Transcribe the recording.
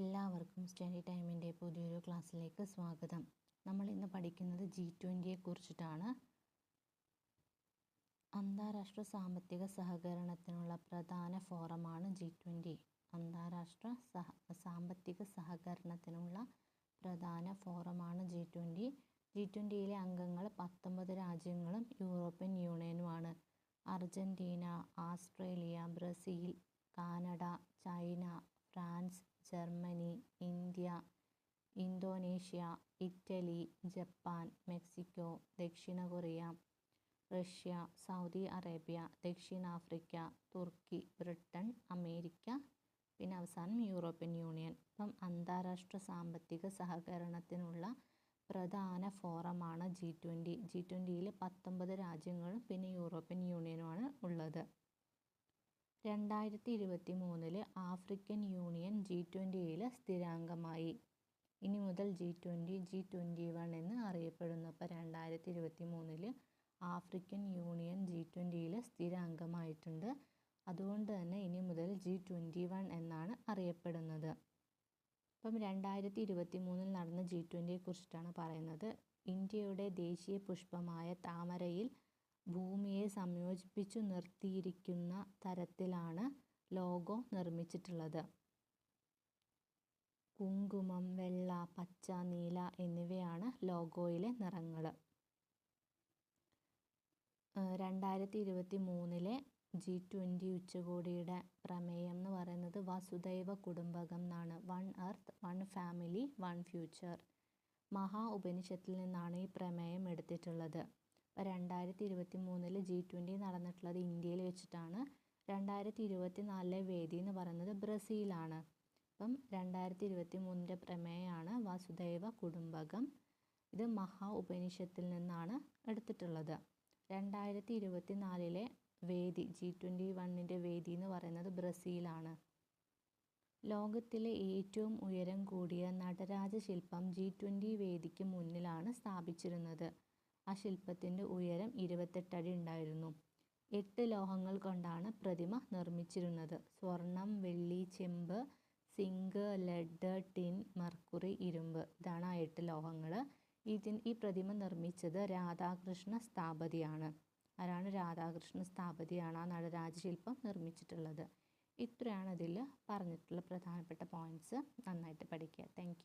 എല്ലാവർക്കും സ്റ്റഡി ടൈമിന്റെ പുതിയൊരു ക്ലാസ്സിലേക്ക് സ്വാഗതം. നമ്മൾ ഇന്ന് പഠിക്കുന്നത് ജി ട്വന്റിയെ കുറിച്ചിട്ടാണ്. അന്താരാഷ്ട്ര സാമ്പത്തിക സഹകരണത്തിനുള്ള പ്രധാന ഫോറമാണ് ജി ട്വന്റി. അന്താരാഷ്ട്ര സഹ സാമ്പത്തിക സഹകരണത്തിനുള്ള പ്രധാന ഫോറമാണ് ജി ട്വന്റി. ജി ട്വന്റിയിലെ അംഗങ്ങൾ പത്തൊമ്പത് രാജ്യങ്ങളും European യൂണിയനുമാണ്. Argentina Australia Brazil Canada China France Germany Indonesia Italy Japan Mexico ദക്ഷിണ കൊറിയ റഷ്യ സൗദി അറേബ്യ ദക്ഷിണാഫ്രിക്ക തുർക്കി ബ്രിട്ടൻ അമേരിക്ക പിന്നെ അവസാനം യൂറോപ്യൻ യൂണിയൻ. ഇപ്പം അന്താരാഷ്ട്ര സാമ്പത്തിക സഹകരണത്തിനുള്ള പ്രധാന ഫോറമാണ് ജി ട്വന്റി ജി ട്വന്റിയിൽ പത്തൊമ്പത് രാജ്യങ്ങളും പിന്നെ യൂറോപ്യൻ യൂണിയനുമാണ് ഉള്ളത്. രണ്ടായിരത്തി ഇരുപത്തി മൂന്നിൽ ആഫ്രിക്കൻ യൂണിയൻ ജി ട്വന്റിയിൽ സ്ഥിരാംഗമായി. ഇനി മുതൽ G twenty G twenty one എന്ന് അറിയപ്പെടുന്നു. അപ്പോൾ രണ്ടായിരത്തി ഇരുപത്തി മൂന്നിൽ ആഫ്രിക്കൻ യൂണിയൻ ജി ട്വന്റിയിൽ സ്ഥിരാംഗമായിട്ടുണ്ട്. അതുകൊണ്ട് തന്നെ ഇനി മുതൽ ജി ട്വന്റി വൺ എന്നാണ് അറിയപ്പെടുന്നത്. ഇപ്പം രണ്ടായിരത്തി ഇരുപത്തി മൂന്നിൽ നടന്ന ജി ട്വന്റിയെ കുറിച്ചിട്ടാണ് പറയുന്നത്. ഇന്ത്യയുടെ ദേശീയ പുഷ്പമായ താമരയിൽ ഭൂമിയെ സംയോജിപ്പിച്ചു നിർത്തിയിരിക്കുന്ന തരത്തിലാണ് ലോഗോ നിർമ്മിച്ചിട്ടുള്ളത്. കുങ്കുമം വെള്ള പച്ച നീല എന്നിവയാണ് ലോഗോയിലെ നിറങ്ങൾ. രണ്ടായിരത്തി ഇരുപത്തി മൂന്നിലെ ജി ട്വന്റി ഉച്ചകോടിയുടെ പ്രമേയം എന്ന് പറയുന്നത് വസുദൈവ കുടുംബകം എന്നാണ്. One earth one family one future. മഹാ ഉപനിഷത്തിൽ നിന്നാണ് ഈ പ്രമേയം എടുത്തിട്ടുള്ളത്. അപ്പോൾ രണ്ടായിരത്തി ഇരുപത്തി മൂന്നിൽ ജി ട്വന്റി നടന്നിട്ടുള്ളത് ഇന്ത്യയിൽ വെച്ചിട്ടാണ്. രണ്ടായിരത്തി ഇരുപത്തി നാലിലെ വേദി എന്ന് പറയുന്നത് ബ്രസീലാണ്. അപ്പം രണ്ടായിരത്തി ഇരുപത്തി മൂന്നിന്റെ പ്രമേയമാണ് വാസുദേവ കുടുംബകം. ഇത് മഹാ ഉപനിഷത്തിൽ നിന്നാണ് എടുത്തിട്ടുള്ളത്. രണ്ടായിരത്തി ഇരുപത്തി നാലിലെ വേദി ജി ട്വന്റി വണ്ണിന്റെ വേദി എന്ന് പറയുന്നത് ബ്രസീലാണ്. ലോകത്തിലെ ഏറ്റവും ഉയരം കൂടിയ നടരാജ ശില്പം ജി ട്വന്റി വേദിക്ക് മുന്നിലാണ് സ്ഥാപിച്ചിരുന്നത്. ആ ശില്പത്തിന്റെ ഉയരം ഇരുപത്തെട്ടടി ഉണ്ടായിരുന്നു. എട്ട് ലോഹങ്ങൾ കൊണ്ടാണ് പ്രതിമ നിർമ്മിച്ചിരുന്നത്. സ്വർണം വെള്ളി ചെമ്പ് സിങ്ക് ലെഡ് ടിൻ മർക്കുറി ഇരുമ്പ്. ഇതാണ് ആ എട്ട് ലോഹങ്ങൾ ഇതിൻ ഈ പ്രതിമ നിർമ്മിച്ചത് രാധാകൃഷ്ണ സ്ഥാപതിയാണ്. ആരാണ് രാധാകൃഷ്ണ സ്ഥാപതിയാണ്? ആ നടരാജശില്പം നിർമ്മിച്ചിട്ടുള്ളത്. ഇത്രയാണ് ഇതിൽ പറഞ്ഞിട്ടുള്ള പ്രധാനപ്പെട്ട പോയിന്റ്സ് നന്നായിട്ട് പഠിക്കുക. താങ്ക്